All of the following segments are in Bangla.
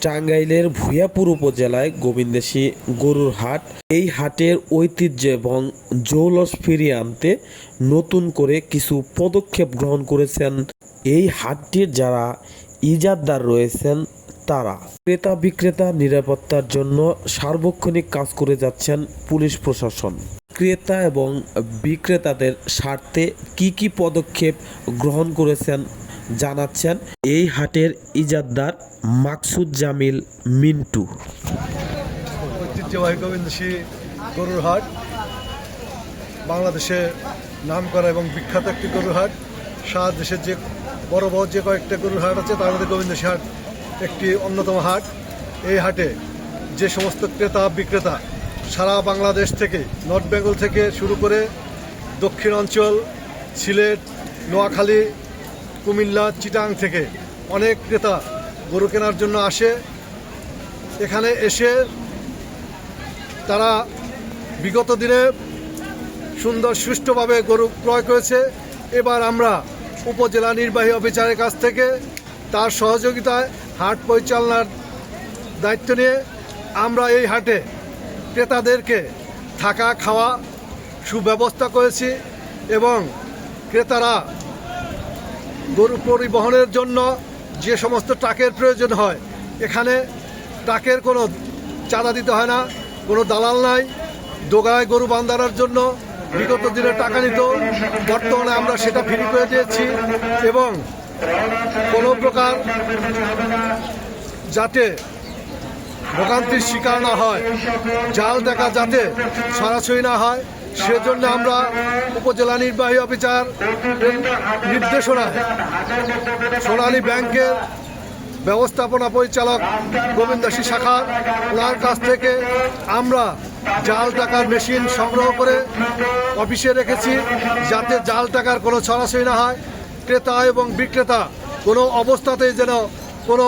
টাঙ্গাইলের ভূয়াপুর উপজেলায় গোবিন্দেশী গরুর হাট। এই হাটের ঐতিহ্য এবং জৌলস ফিরিয়ে আনতে নতুন করে কিছু পদক্ষেপ গ্রহণ করেছেন এই হাটটির যারা ইজাদদার রয়েছেন তারা। ক্রেতা বিক্রেতা নিরাপত্তার জন্য সার্বক্ষণিক কাজ করে যাচ্ছেন পুলিশ প্রশাসন। ক্রেতা এবং বিক্রেতাদের স্বার্থে কি কি পদক্ষেপ গ্রহণ করেছেন জানাচ্ছেন এই হাটের ইজাদদার মাকসুদ জামিল মিন্টু। ঐতিহ্যবাহী গোবিন্দসী গরুর হাট, বাংলাদেশে নাম করা এবং বিখ্যাত একটি গরুর হাট, সারা দেশের যে বড় বড় যে কয়েকটা গরুর হাট আছে, তার মধ্যে গোবিন্দসী হাট একটি অন্যতম হাট। এই হাটে যে সমস্ত ক্রেতা, বিক্রেতা সারা বাংলাদেশ থেকে, নর্থ বেঙ্গল থেকে শুরু করে দক্ষিণ অঞ্চল, সিলেট, নোয়াখালী কুমিল্লা, চিটাং থেকে অনেক ক্রেতা গরু কেনার জন্য আসে। এখানে এসে তারা বিগত দিনে সুন্দর সুষ্ঠুভাবে গরু ক্রয় করেছে। এবার আমরা উপজেলা নির্বাহী অফিসারের কাছ থেকে তার সহযোগিতায় হাট পরিচালনার দায়িত্ব নিয়ে আমরা এই হাটে ক্রেতাদেরকে থাকা, খাওয়া সুব্যবস্থা করেছি এবং ক্রেতারা গরু পরিবহনের জন্য যে সমস্ত ট্রাকের প্রয়োজন হয়, এখানে ট্রাকের কোনো চাঁদা দিতে হয় না, কোনো দালাল নাই। দোগায় গরু বান্ধানোর জন্য বিগত দিনে টাকা নিত, বর্তমানে আমরা সেটা ফ্রি করে দিয়েছি এবং কোনো প্রকার যাতে ভোগান্তির শিকার না হয়, জাল দেখা যাতে সরাসরি না হয় সেজন্য আমরা উপজেলা নির্বাহী অফিসার নির্দেশনায় সোনালী ব্যাংকের ব্যবস্থাপনা পরিচালক গোবিন্দাসী শাখা ওনার কাছ থেকে আমরা জাল টাকার মেশিন সংগ্রহ করে অফিসে রেখেছি যাতে জাল টাকার কোনো সরাসরি না হয়। ক্রেতা এবং বিক্রেতা কোনো অবস্থাতেই যেন কোনো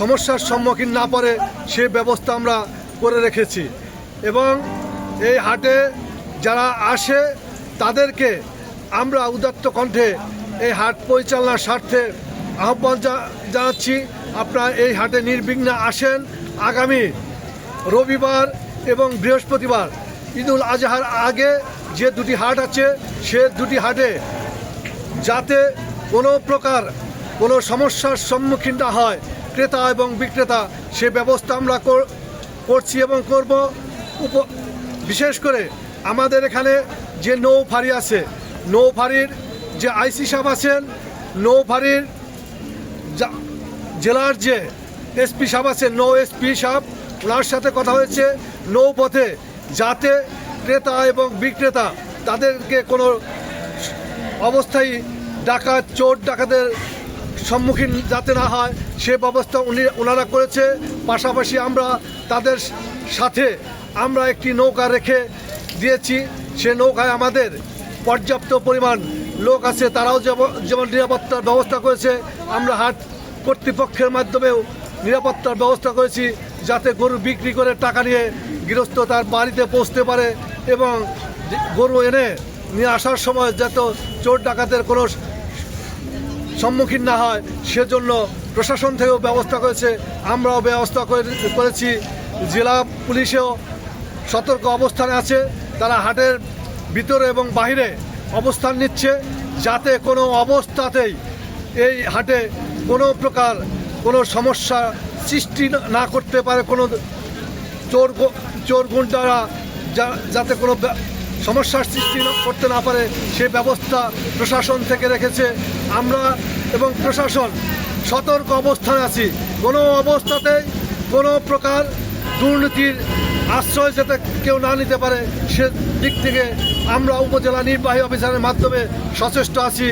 সমস্যার সম্মুখীন না পড়ে সে ব্যবস্থা আমরা করে রেখেছি। এবং এই হাটে যারা আসে, তাদেরকে আমরা উদাত্ত কণ্ঠে এই হাট পরিচালনার স্বার্থে আহ্বান জানাচ্ছি। আপনারা এই হাটে নির্বিঘ্নে আসেন। আগামী রবিবার এবং বৃহস্পতিবার ঈদুল আজহার আগে যে দুটি হাট আছে, সে দুটি হাটে যাতে কোনো প্রকার কোনো সমস্যার সম্মুখীন না হয়, ক্রেতা এবং বিক্রেতা, সে ব্যবস্থা আমরা কর- করছি এবং করব। উপ বিশেষ করে আমাদের এখানে যে নৌ ফাঁড়ি আছে নৌ ফাঁড়ির যে আইসি সাহেব আছেন নৌ ফাঁড়ির জেলার যে এসপি সাহেব আছেন, নৌ এসপি সাহেব, ওনার সাথে কথা হয়েছে। নৌপথে যাতে ক্রেতা এবং বিক্রেতা তাদেরকে কোনো অবস্থায় ডাকাত, চোর ডাকাতের সম্মুখীন যাতে না হয়, সে ব্যবস্থা উনি, ওনারা করেছে। পাশাপাশি আমরা তাদের সাথে আমরা একটি নৌকা রেখে দিয়েছি। সে নৌকায় আমাদের পর্যাপ্ত পরিমাণ লোক আছে, তারাও যেমন নিরাপত্তার ব্যবস্থা করেছে। আমরা হাট কর্তৃপক্ষের মাধ্যমেও নিরাপত্তার ব্যবস্থা করেছি যাতে গরু বিক্রি করে টাকা নিয়ে গৃহস্থ তার বাড়িতে পৌঁছতে পারে এবং গরু এনে নিয়ে আসার সময় যাতে চোর ডাকাতের কোনো সম্মুখীন না হয়, সেজন্য প্রশাসন থেকেও ব্যবস্থা করেছে। আমরাও ব্যবস্থা করে- করেছি। জেলা পুলিশেও সতর্ক অবস্থানে আছে, তারা হাটের ভিতরে এবং বাহিরে অবস্থান নিচ্ছে যাতে কোনো অবস্থাতেই এই হাটে কোনো প্রকার কোনো সমস্যা সৃষ্টি না করতে পারে, কোনো চোর চোর গুন্ডারা যাতে কোনো সমস্যার সৃষ্টি করতে না পারে, সে ব্যবস্থা প্রশাসন থেকে রেখেছে। আমরা এবং প্রশাসন সতর্ক অবস্থানে আছি। কোনো অবস্থাতেই কোনো প্রকার দুর্নীতির আশ্রয় যাতে কেউ না নিতে পারে, সে দিক থেকে আমরা উপজেলা নির্বাহী অফিসারের মাধ্যমে সচেষ্ট আছি।